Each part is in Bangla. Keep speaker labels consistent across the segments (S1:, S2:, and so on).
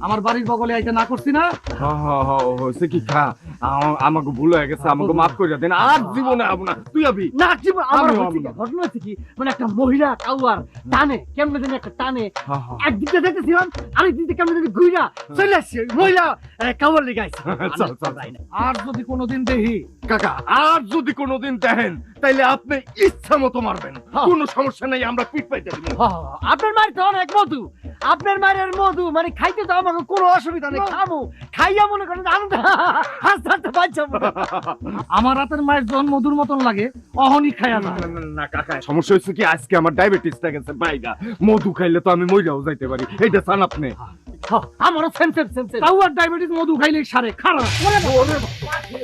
S1: আমার বাড়ির বগলে আইতে না করছি না?
S2: হ্যাঁ হ্যাঁ হ্যাঁ কি? খা আমাকে ভুল হয়ে গেছে আমাকে মাফ করে দেন। আর জীবনে হব না তুই আবি?
S1: না জীবন আমার হচ্ছে ঘটনা হচ্ছে কি? মানে একটা মহিলা কাউয়ার টানে কেমনে জানি একটা টানে।
S2: হ্যাঁ হ্যাঁ।
S1: একদিক দেখতেছিলাম আরেক দিক কেমনে জানি ঘুইরা চলে আসছে। মহিলা কাউয়ার লেগে আইছে।
S2: চল, চল,
S1: আর যদি কোনোদিন দেখি
S2: কাকা আর যদি কোনোদিন দেখেন তাইলে আপনি ইচ্ছা মতো মারবেন।
S1: হ্যাঁ।
S2: কোনো সমস্যা নেই আমরা পিট পাইতে দিব।
S1: আপনার মায়ের তো অনেক মধু আপনার মায়ের মধু মানে খাইতে তো আমাকে কোনো অসুবিধা নেই খাব খাইয়া মনে করেন আনন্দ হাসতে হাসতে বাচ্চা আমার হাতের মায়ের জন মধুর মতন লাগে অহনি খাইয়া না
S2: না, কাকা সমস্যা হচ্ছে কি আজকে আমার ডায়াবেটিসটা গেছে বাইগা। মধু খাইলে তো আমি মইরাও যাইতে পারি। এইটা চান আপনি?
S1: আমারও সেম সেম সেম সেম তাও আর ডায়াবেটিস মধু খাইলে সারে খারাপ।
S3: কি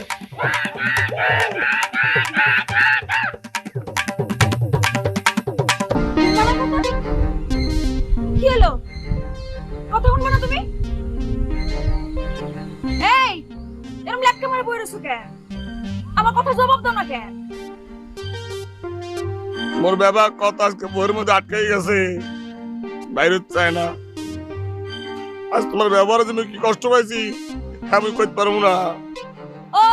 S3: লেখকে মারে বই রয়েছো কেন? আমার কথা জবাব দাও না কেন?
S4: মোর বাবা কত আজকে বইয়ের মধ্যে আটকে গেছে। বাইরে চায় না। আজ তোমার ব্যবহারের জন্য কি কষ্ট পাইছি আমি কইতে পারব না।
S3: ও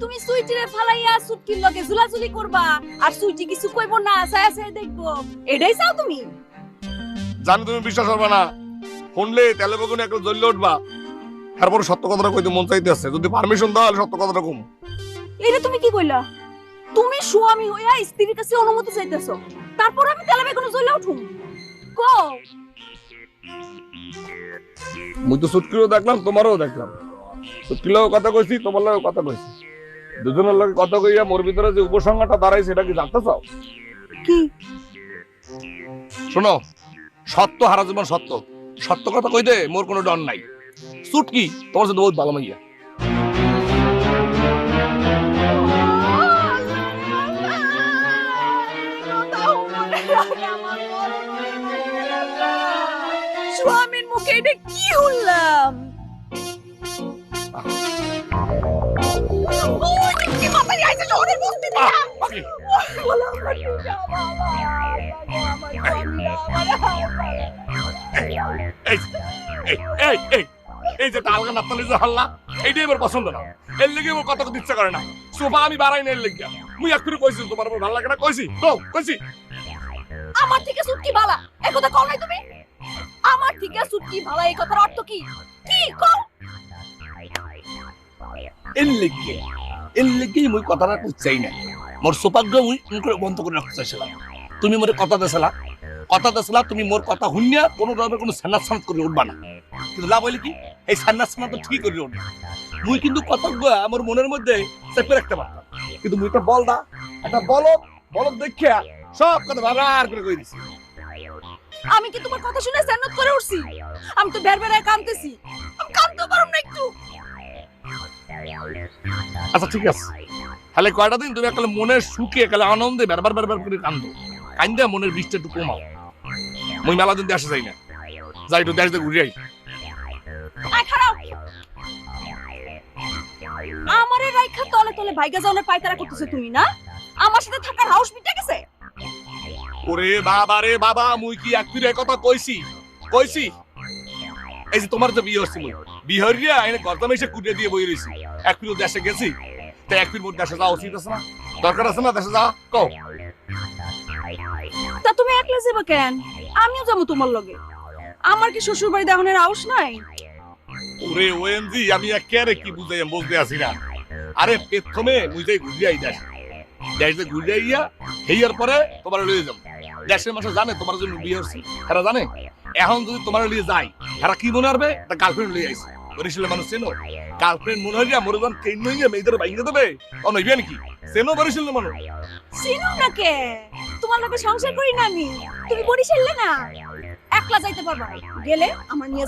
S3: তুমি সুইটিরে ফালাইয়া সুটকির লগে ঝুলাঝুলি করবা আর সুইটি কিছু কইবো না আসায় আসায় দেখব। এটাই চাও তুমি?
S4: জানি তুমি বিশ্বাস করবে না। শুনলে তেলে বেগুনে একটা জ্বললে উঠবা। তারপর সত্য কথাটা কইতে মন চাইতে আছে যদি পারমিশন দাও তাহলে সত্য কথাটা কম।
S3: এটা তুমি কি কইলা? তুমি স্বামী হইয়া স্ত্রীর কাছে অনুমতি চাইতেছো। তারপর আমি তেলা বেগুনে জ্বলে উঠুম। কো
S4: মুই তো সুটকিরও দেখলাম তোমারও দেখলাম। সুটকিলেও কথা কইছি তোমার লগেও কথা কইছি। দুজনের লগে কথা কইয়া মোর ভিতরে যে উপসংহারটা দাঁড়াই সেটা কি জানতে চাও?
S3: কি?
S4: শোনো সত্য হারা জীবন সত্য। সত্য কথা কইতে মোর কোনো ডর নাই। সুটকি তোমার সাথে বহুত ভালো মাইয়া।
S3: স্বামীর মুখে এটা কি শুনলাম ওই যে কি মাথায়
S4: এই যে টালগা নাপতালি যে হাল্লা এইটাই আমার পছন্দ না। এর লেগে আমার কথা কইতে ইচ্ছা করে না। সোফা আমি বাড়াই না এর লেগে মুই এক করে কইছি তোমার আমার ভালো লাগে না? কইছি? কও কইছি?
S3: আমার থেকে সুটকি ভালা এই কথা কও নাই তুমি? আমার থেকে সুটকি ভালা এই কথার অর্থ কি? কি কও?
S4: এর লেগে এর লেগে মুই কথাটা কইছাই না। মোর সোফাগ্র মুই মুই করে বন্ধ করে রাখতে চাইছিলাম। তুমি মোরে কথা দেছিলা কথা দেছিলা তুমি মোর কথা শুনিয়া কোনো ধরনের কোনো সান্নাস সান্নাস করে উঠবা না। কিন্তু লাভ হইলে কি? এই সান্নাস সান্নাস তো ঠিক করে উঠবে মুই কিন্তু কথা আমার মনের মধ্যে চেপে রাখতে পারতাম। কিন্তু মুই তো বল দা একটা বলদ বলদ দেখিয়া সব কথা বাবার করে কই দিছি।
S3: আমি কি তোমার কথা শুনে স্যান্নত করে উঠছি? আমি তো বের বেড়ায় কাঁদতেছি। আমি কাঁদতে পারুম না একটু।
S4: আচ্ছা ঠিক আছে। তাহলে কয়টা দিন তুমি একালে মনের সুখে একালে আনন্দে বারবার বারবার করে কান্দো। কান্দে মনের বৃষ্টি একটু কমাও। মুই মেলা দিন দেশে যাই না। যাই একটু দেশ ঘুরে আই।
S3: রাইখা তলে তলে ভাইগা পায়তারা করতেছো তুমি না? আমার সাথে থাকার হাউস মিটে গেছে?
S4: ওরে বাবা রে বাবা মুই কি এক ফিরে কথা কইছি? কইছি? এই যে তোমার তো বিয়ে হচ্ছে মুই বিয়ে হরিয়া এনে গর্দামে এসে কুটিয়ে দিয়ে বই রইছি। এক দেশে গেছি তো এক ফির মোট দেশে যাওয়া উচিত আছে না? দরকার আছে না দেশে যাওয়া? কও।
S3: তা তুমি একলা যাবা কেন? আমিও যাব তোমার লগে। আমার কি শ্বশুর বাড়ি দেহনের হাউস নাই?
S4: ওরে ওএমজি আমি একেবারে কি বুঝাই বলতে আসি না আরে প্রথমে মুই যাই ঘুরিয়াই দেশ দেশে ঘুরিয়াইয়া হেয়ার পরে তোমার লইয়ে যাব। দেশের জানে তোমার জন্য বিয়ে হচ্ছে। এরা জানে? এখন যদি তোমার লিয়ে যাই এরা কি মনে হবে একটা গার্লফ্রেন্ড লিয়ে মানুষ চেনো? গার্লফ্রেন্ড মনে হইয়া মরে যান কেন হইয়া মেয়েদের বাইরে দেবে? ও নইবে নাকি? চেনো বরিশালের মানুষ?
S3: চিনুম না কে? তোমার সংসার করি না আমি। তুমি বরিশালে না? একলা যাইতে পারবা গেলে আমার নিয়ে